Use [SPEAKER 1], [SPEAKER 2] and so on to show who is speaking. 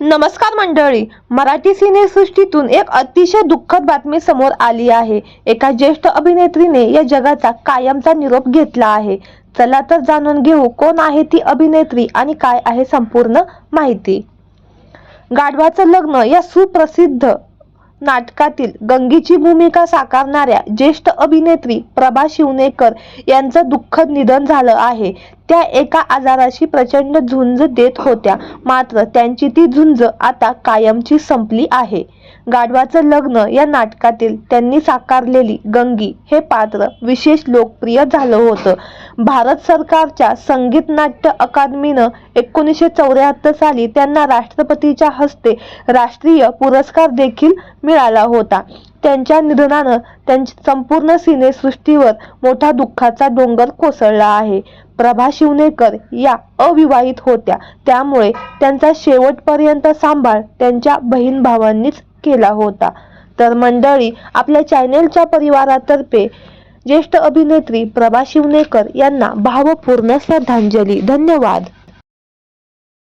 [SPEAKER 1] नमस्कार मंडळी मराठी सिनेसृष्टीतून एक अतिशय दुःखद बातमी समोर आली आहे. एका ज्येष्ठ अभिनेत्रीने या जगाचा कायमचा निरोप घेतला आहे. चला तर जाणून घेऊ कोण आहे ती अभिनेत्री आणि काय आहे संपूर्ण माहिती. गाढवाचं लग्न या सुप्रसिद्ध नाटकातील गंगेची भूमिका साकारणाऱ्या ज्येष्ठ अभिनेत्री प्रभा शिवनेकर यांचं दुःखद निधन झालं आहे. त्या एका आजाराशी प्रचंड झुंज देत होत्या. मात्र त्यांची ती झुंज आता कायमची संपली आहे. गाढवाचं लग्न या नाटकातील त्यांनी साकारलेली गंगी हे पात्र विशेष लोकप्रिय झालं होतं. भारत सरकारच्या संगीत नाट्य अकादमीनं एकोणीसशे चौऱ्याहत्तर साली त्यांना राष्ट्रपतीच्या हस्ते राष्ट्रीय पुरस्कार देखील मिळाला होता. त्यांच्या निधनानं त्यांच्या संपूर्ण सिनेसृष्टीवर मोठा दुःखाचा डोंगर कोसळला आहे. प्रभा शिवनेकर या अविवाहित होत्या. त्यामुळे त्यांचा शेवटपर्यंत सांभाळ त्यांच्या बहीण भावांनीच केला होता. तर मंडळी आपल्या चॅनेलच्या परिवारातर्फे ज्येष्ठ अभिनेत्री प्रभा शिवनेकर यांना भावपूर्ण श्रद्धांजली. धन्यवाद.